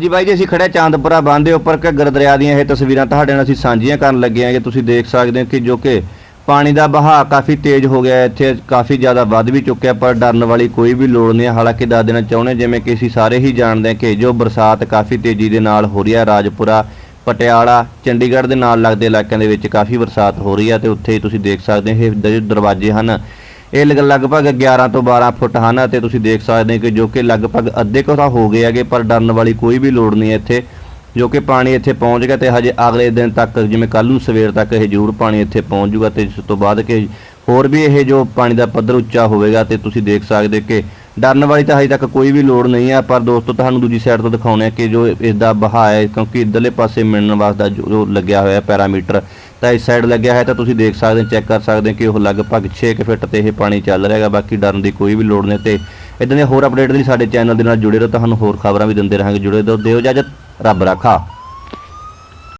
ਜੀ ਬਾਈ ਜੀ, ਅਸੀਂ ਖੜੇ ਚਾਂਦਪੁਰਾ ਬੰਦ ਦੇ ਉੱਪਰ ਘੱਗਰ ਦਰਿਆ ਦੀਆਂ ਇਹ ਤਸਵੀਰਾਂ ਤੁਹਾਡੇ ਨਾਲ ਅਸੀਂ ਸਾਂਝੀਆਂ ਕਰਨ ਲੱਗੇ ਹਾਂ ਕਿ ਤੁਸੀਂ ਦੇਖ ਸਕਦੇ ਹੋ ਕਿ ਜੋ ਕਿ ਪਾਣੀ ਦਾ ਬਹਾਅ ਕਾਫੀ ਤੇਜ਼ ਹੋ ਗਿਆ ਹੈ, ਇੱਥੇ ਕਾਫੀ ਜ਼ਿਆਦਾ ਵੱਧ ਵੀ ਚੁੱਕਿਆ ਪਰ ਡਰਨ ਵਾਲੀ ਕੋਈ ਵੀ ਲੋੜ ਨਹੀਂ ਹੈ। ਹਾਲਾਂਕਿ ਦੱਸ ਦੇਣਾ ਚਾਹੁੰਦੇ ਜਿਵੇਂ ਕਿ ਅਸੀਂ ਸਾਰੇ ਹੀ ਜਾਣਦੇ ਹਾਂ ਕਿ ਜੋ ਬਰਸਾਤ ਕਾਫੀ ਤੇਜ਼ੀ ਦੇ ਨਾਲ ਹੋ ਰਹੀ ਹੈ, ਰਾਜਪੁਰਾ, ਪਟਿਆਲਾ, ਚੰਡੀਗੜ੍ਹ ਦੇ ਨਾਲ ਲੱਗਦੇ ਇਲਾਕਿਆਂ ਦੇ ਵਿੱਚ ਕਾਫੀ ਬਰਸਾਤ ਹੋ ਰਹੀ ਹੈ ਤੇ ਉੱਥੇ ਹੀ ਤੁਸੀਂ ਦੇਖ ਸਕਦੇ ਹੋ, ਇਹ ਦ- ਦਰਵਾਜ਼ੇ ਹਨ। ਇਹ ਲਗ- ਲਗਭਗ 11 ਤੋਂ 12 ਫੁੱਟ ਹਨ ਅਤੇ ਤੁਸੀਂ ਦੇਖ ਸਕਦੇ ਹੋ ਕਿ ਜੋ ਕਿ ਲਗਭਗ ਅੱਧੇ ਕੁ ਤਾਂ ਹੋ ਗਏ ਹੈਗੇ, ਪਰ ਡਰਨ ਵਾਲੀ ਕੋਈ ਵੀ ਲੋੜ ਨਹੀਂ ਹੈ ਇੱਥੇ, ਜੋ ਕਿ ਪਾਣੀ ਇੱਥੇ ਪਹੁੰਚ ਗਿਆ ਤੇ ਹਜੇ ਅਗਲੇ ਦਿਨ ਤੱਕ, ਜਿਵੇਂ ਕੱਲ ਨੂੰ ਸਵੇਰ ਤੱਕ ਇਹ ਜ਼ਰੂਰ ਪਾਣੀ ਇੱਥੇ ਪਹੁੰਚ ਜੂਗਾ ਤੇ ਇਸ ਤੋਂ ਬਾਅਦ ਕਿ ਹੋਰ ਵੀ ਇਹ ਜੋ ਪਾਣੀ ਦਾ ਪੱਧਰ ਉੱਚਾ ਹੋਵੇਗਾ ਤੇ ਤੁਸੀਂ ਦੇਖ ਸਕਦੇ ਕਿ ਡਰਨ ਵਾਲੀ ਤਾਂ ਹਜੇ ਤੱਕ ਕੋਈ ਵੀ ਲੋੜ ਨਹੀਂ ਹੈ, ਪਰ ਦੋਸਤੋ ਤੁਹਾਨੂੰ ਦੂਜੀ ਸਾਈਡ ਤੋਂ ਦਿਖਾਉਣੇ ਆ ਕਿ ਜੋ ਇਸ ਦਾ ਵਹਾਅ ਹੈ, ਕਿਉਂਕਿ ਇਧਰਲੇ ਪਾਸੇ ਮਿਲਣ ਵਾਸਤੇ ਜੋ ਜੋ ਲੱਗਿਆ ਹੋਇਆ ਪੈਰਾਮੀਟਰ ਤਾਂ ਇਸ ਸਾਈਡ ਲੱਗਿਆ ਹੈ ਤਾਂ ਤੁਸੀਂ ਦੇਖ ਸਕਦੇ ਹੋ ਚੈੱਕ ਕਰ ਸਕਦੇ ਹੋ ਕਿ ਉਹ ਲਗਭਗ 6 ਫਿੱਟ ਤੇ ਇਹ ਪਾਣੀ ਚੱਲ ਰਿਹਾ ਹੈਗਾ, ਬਾਕੀ ਡਰਨ ਦੀ ਕੋਈ ਵੀ ਲੋੜ ਨਹੀਂ ਤੇ ਇਦਾਂ ਦੀਆਂ ਹੋਰ ਅਪਡੇਟ ਲਈ ਸਾਡੇ ਚੈਨਲ ਦੇ ਨਾਲ ਜੁੜੇ ਰਹੋ, ਤੁਹਾਨੂੰ ਹੋਰ ਖਬਰਾਂ ਵੀ ਦਿੰਦੇ ਰਹਾਂਗੇ, ਜੁੜੇ ਰਹੋ, ਦਿਓ ਇਜਾਜ਼ਤ, ਰੱਬ ਰਾਖਾ।